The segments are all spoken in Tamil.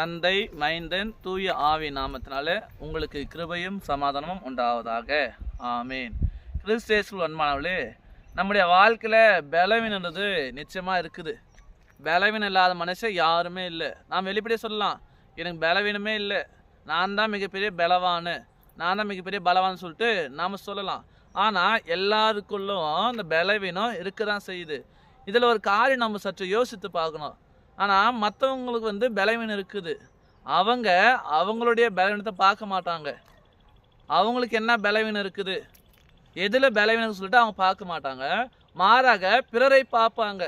தந்தை மைந்தன் தூய ஆவி நாமத்தினால உங்களுக்கு கிருபையும் சமாதானமும் உண்டாவதாக. ஆமேன். கிறிஸ்தேசுல் அன்பானவர்களே நம்முடைய வாழ்க்கையில் பலவீனது நிச்சயமாக இருக்குது. பலவீனம் இல்லாத மனுஷன் யாருமே இல்லை. நாம் வெளிப்படையே சொல்லலாம் எனக்கு பலவீனமே இல்லை. நான் தான் மிகப்பெரிய பலவானு நான் தான் மிகப்பெரிய பலவான்னு சொல்லிட்டு நாம் சொல்லலாம். ஆனால் எல்லாருக்குள்ளும் அந்த பலவீனம் இருக்க தான் செய்யுது. இதில் ஒரு காரியம் நம்ம சற்று யோசித்து பார்க்கணும். ஆனால் மற்றவங்களுக்கு வந்து பலவீனம் இருக்குது. அவங்க அவங்களுடைய பலவீனத்தை பார்க்க மாட்டாங்க. அவங்களுக்கு என்ன பலவீனம் இருக்குது? எதில் பலவீனம் சொல்லிட்டு அவங்க பார்க்க மாட்டாங்க. மாறாக பிறரை பார்ப்பாங்க.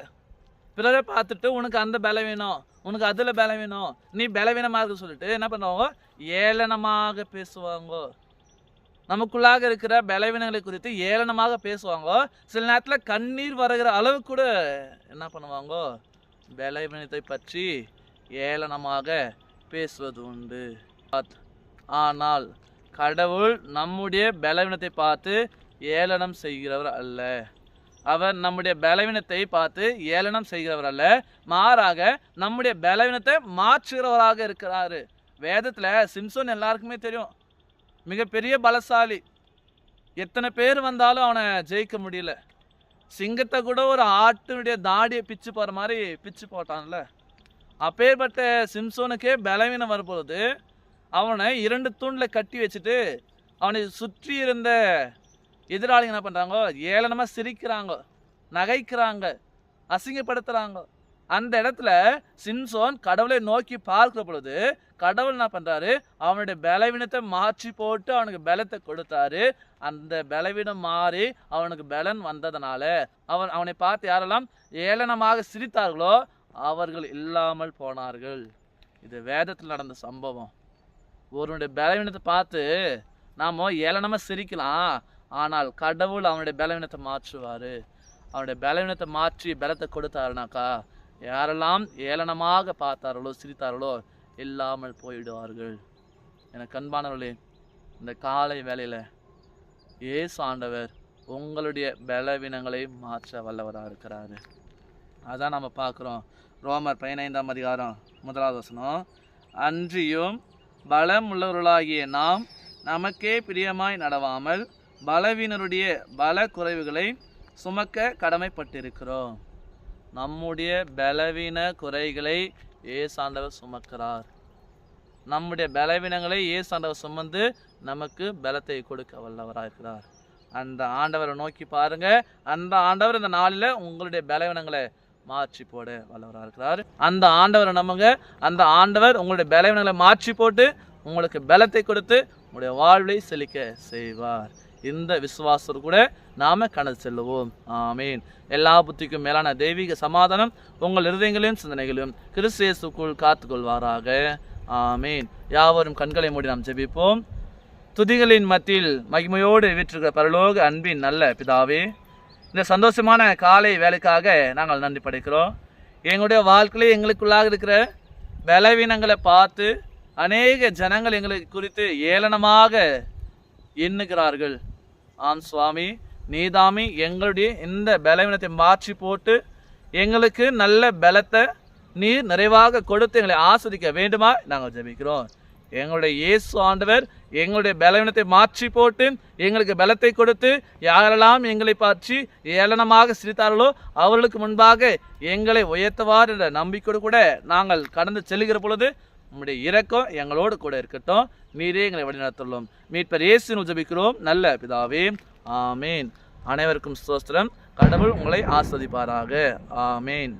பிறரை பார்த்துட்டு உனக்கு அந்த பலவீனம் உனக்கு அதில் பலவீனம் நீ பலவீனமாக இருக்கு சொல்லிட்டு என்ன பண்ணுவாங்க? ஏளனமாக பேசுவாங்க. நமக்குள்ளாக இருக்கிற பலவீனங்களை குறித்து ஏளனமாக பேசுவாங்க. சில நேரத்தில் கண்ணீர் வருகிற அளவு கூட என்ன பண்ணுவாங்க? பலவீனத்தை பற்றி ஏளனமாக பேசுவது உண்டு ஆனால் கடவுள் நம்முடைய பலவீனத்தை பார்த்து ஏளனம் செய்கிறவர் அல்ல. அவர் நம்முடைய பலவீனத்தை பார்த்து ஏளனம் செய்கிறவர் அல்ல. மாறாக நம்முடைய பலவீனத்தை மாற்றுகிறவராக இருக்கிறாரு. வேதத்தில் சிம்சோன் எல்லாருக்குமே தெரியும். மிகப்பெரிய பலசாலி. எத்தனை பேர் வந்தாலும் அவனை ஜெயிக்க முடியல. சிங்கத்தை கூட ஒரு ஆட்டினுடைய தாடியை பிச்சு போகிற மாதிரி பிச்சு போட்டான்ல. அப்பேற்பட்ட சிம்சோனுக்கே பலவீனம் வரும்பொழுது அவனை இரண்டு தூணில் கட்டி வச்சுட்டு அவனை சுற்றி இருந்த எதிராளிங்க என்ன பண்ணுறாங்க ஏளனமாக சிரிக்கிறாங்க நகைக்கிறாங்க அசிங்கப்படுத்துகிறாங்க அந்த இடத்துல சிம்சோன் கடவுளை நோக்கி பார்க்கிற பொழுது கடவுள் என்ன பண்ணுறாரு அவனுடைய பலவீனத்தை மாற்றி போட்டு அவனுக்கு பலத்தை கொடுத்தாரு. அந்த பலவீனம் மாறி அவனுக்கு பலன் வந்ததுனால அவன் அவனை பார்த்து யாரெல்லாம் ஏளனமாக சிரித்தார்களோ அவர்கள் இல்லாமல் போனார்கள். இது வேதத்தில் நடந்த சம்பவம். ஒருவனுடைய பலவீனத்தை பார்த்து நாம் ஏளனமாக சிரிக்கலாம். ஆனால் கடவுள் அவனுடைய பலவீனத்தை மாற்றுவார். அவனுடைய பலவீனத்தை மாற்றி பலத்தை கொடுத்தாருனாக்கா யாரெல்லாம் ஏளனமாக பார்த்தார்களோ சிரித்தார்களோ இல்லாமல் போயிடுவார்கள் எனக்கு அன்பானவர்களே இந்த காலை வேலையில் ஏசு ஆண்டவர் உங்களுடைய பலவீனங்களை மாற்ற வல்லவராக இருக்கிறாரு. அதான் நம்ம பார்க்குறோம். ரோமர் பதினைந்தாம் அதிகாரம் முதலாவது வசனம். அன்றியும் பலம் உள்ளவர்களாகிய நாம் நமக்கே பிரியமாய் நடவாமல் பலவீனருடைய பல குறைவுகளை சுமக்க கடமைப்பட்டிருக்கிறோம். நம்முடைய பலவீன குறைகளை ஏசாண்டவர் சுமக்கிறார். நம்முடைய பலவீனங்களை ஏசாண்டவர் சுமந்து நமக்கு பலத்தை கொடுக்க வல்லவராக இருக்கிறார். அந்த ஆண்டவரை நோக்கி பாருங்க. அந்த ஆண்டவர் இந்த நாளில் உங்களுடைய பலவீனங்களை மாற்றி போட வல்லவராக இருக்கிறார். அந்த ஆண்டவரை நம்புங்க. அந்த ஆண்டவர் உங்களுடைய பலவீனங்களை மாற்றி போட்டு உங்களுக்கு பலத்தை கொடுத்து உங்களுடைய வாழ்வை செழிக்க செய்வார். இந்த விசுவாசர் கூட நாம் கடந்து செல்லுவோம். ஆமீன். எல்லா புத்திக்கும் மேலான தெய்வீக சமாதானம் உங்கள் இருதயங்களையும் சிந்தனைகளையும் கிறிஸ்தேசுக்குள் காத்துக்கொள்வாராக. ஆமீன். யாவரும் கண்களை மூடி நாம் ஜெபிப்போம். துதிகளின் மத்தியில் மகிமையோடு வீற்றிருக்கிற பரலோக அன்பின் நல்ல பிதாவே இந்த சந்தோஷமான காலை வேலைக்காக நாங்கள் நன்றி படைக்கிறோம். எங்களுடைய வாழ்க்கையில் எங்களுக்குள்ளாக இருக்கிற பலவீனங்களை பார்த்து அநேக ஜனங்கள் எங்களை குறித்து ஏளனமாக எண்ணுகிறார்கள். ஆம் சுவாமி. நீதாமி எங்களுடைய இந்த பலவீனத்தை மாற்றி போட்டு எங்களுக்கு நல்ல பலத்தை நீர் நிறைவாக கொடுத்து எங்களை ஆஸ்வதிக்க வேண்டுமா? நாங்கள் ஜபிக்கிறோம். எங்களுடைய இயேசு ஆண்டவர் எங்களுடைய பலவீனத்தை மாற்றி போட்டு எங்களுக்கு பலத்தை கொடுத்து யாரெல்லாம் எங்களை பற்றி ஏளனமாக சிரித்தார்களோ அவர்களுக்கு முன்பாக எங்களை உயர்த்துவார் என்ற நம்பிக்கையோடு கூட நாங்கள் கடந்து செல்கிற பொழுது உம்முடைய இரக்கம் எங்களோடு கூட இருக்கட்டும். நீரே எங்களை வழிநடத்துள்ளோம் மீட்பர் இயேசுன்னு ஜெபிக்கிறோம் நல்ல பிதாவே ஆமேன். அனைவருக்கும் ஸ்தோத்திரம். கடவுள் உங்களை ஆஸ்வதிப்பாராக. ஆமேன்.